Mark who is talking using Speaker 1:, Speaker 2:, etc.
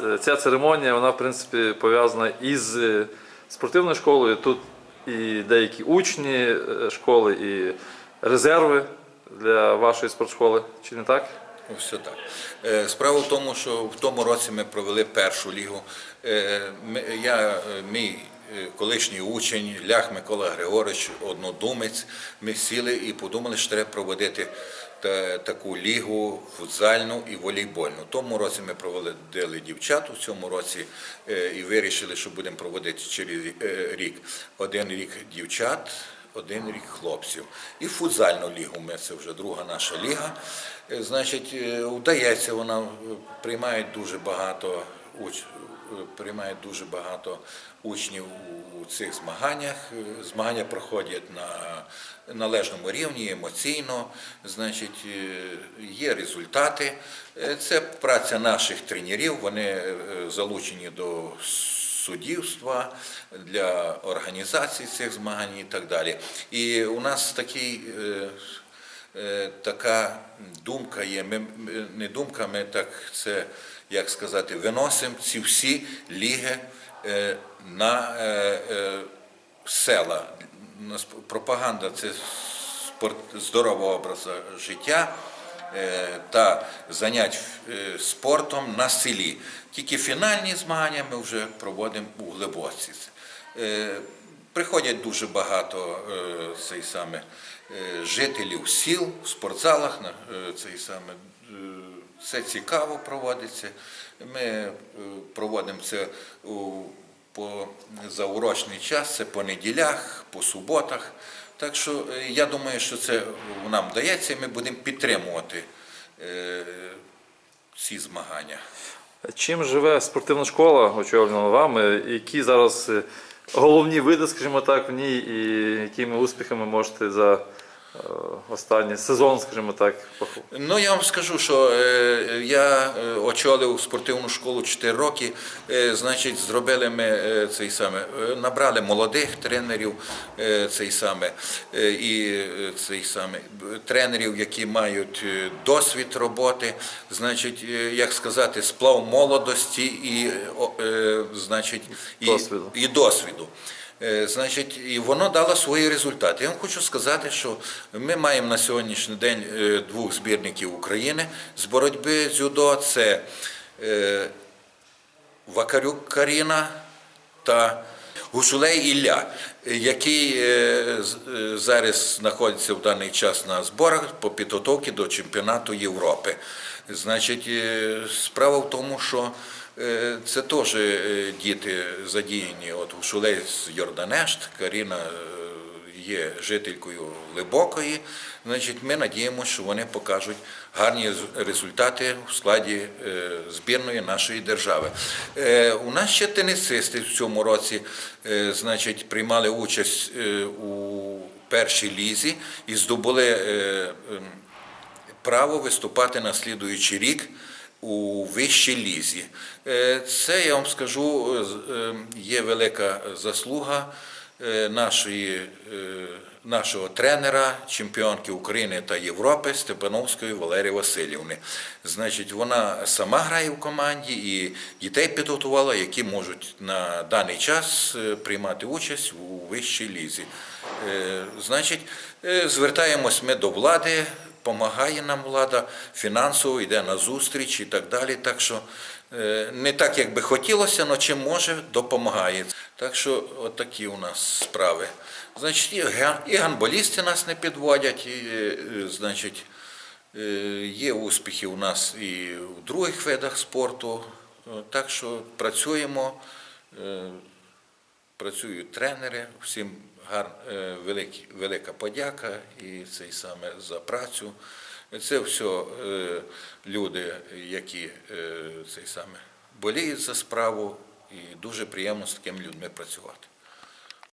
Speaker 1: ц- ця церемонія, вона в принципі пов'язана із е, спортивною школою. Тут і деякі учні е, школи, і резерви для вашої спортшколи. Чи не так?
Speaker 2: Все так. Е, Справа в тому, що в тому році ми провели першу лігу. Е, Я, е, мій е, колишній учень Лях Микола Григорович, однодумець, ми сіли і подумали, що треба проводити та- таку лігу футзальну і волейбольну. Тому році ми проводили дівчат, у цьому році е, і вирішили, що будемо проводити через е, рік один рік дівчат, один рік хлопців. І футзальну лігу ми це вже друга наша ліга. Е, Значить, вдається, вона приймає дуже багато приймає дуже багато учнів цих змаганнях. Е, Змагання проходять на належному рівні, емоційно, значить, е, є результати. Е, Це праця наших тренерів, вони залучені до суддівства, для організації цих змагань і так далі. І у нас такий, така думка є, ми не думка, ми так це, як сказати, виносимо ці всі ліги на е, е, села. Пропаганда це спорт здорового образу життя е, та занять е, спортом на селі. Тільки фінальні змагання ми вже проводимо у Глибоці. Е, Приходять дуже багато е, цей саме, е, жителів сіл в спортзалах. е, Цей саме, е, це цікаво проводиться. Ми е, проводимо це у по заурочний час, це по неділях, по суботах. Так що е, я думаю, що це нам вдається, і ми будемо підтримувати е, ці змагання.
Speaker 1: Чим живе спортивна школа, очолювана вами? Які зараз головні види, скажімо так, в ній, і якими успіхами можете за останній сезон, скажімо так?
Speaker 2: Ну, я вам скажу, що е, я е, очолив спортивну школу 4 роки. Е, значить, зробили ми е, цей саме, е, набрали молодих тренерів, е, цей саме, е, і е, цей саме, тренерів, які мають е, досвід роботи, значить, е, як сказати, сплав молодості і, е, значить, і,
Speaker 1: Досвіду.
Speaker 2: і досвіду. Е, Значить, і воно дало свої результати. Я вам хочу сказати, що ми маємо на сьогоднішній день е, двох збірників України з боротьби дзюдо. Це е, Вакарюк Каріна та Гушулей Ілля, який зараз знаходиться в даний час на зборах по підготовці до чемпіонату Європи. Значить, справа в тому, що це теж е, діти задіяні. От Гушулей з Йорданешт, Каріна е, є жителькою Глибокої. Значить, ми надіємося, що вони покажуть гарні результати в складі е, збірної нашої держави. Е, У нас ще тенісисти в цьому році е, значить, приймали участь е, у першій лізі і здобули е, право виступати на слідуючий рік у вищій лізі. Е, Це, я вам скажу, е, е, є велика заслуга нашої, нашого тренера, чемпіонки України та Європи Степановської Валерії Васильівни. Значить, вона сама грає в команді і дітей підготувала, які можуть на даний час приймати участь у вищій лізі. Значить, звертаємось ми до влади, допомагає нам влада фінансово, йде на зустріч і так далі. Так що е, не так, як би хотілося, але чим може, допомагає. Так що отакі у нас справи. Значить, і га- і гандболісти нас не підводять, і, е, значить, е, є успіхи у нас і в других видах спорту. Так що працюємо. Працюють тренери, всім гар, е, великі, велика подяка і цей саме за працю. Це все е, люди, які е, цей саме боліють за справу, і дуже приємно з такими людьми працювати.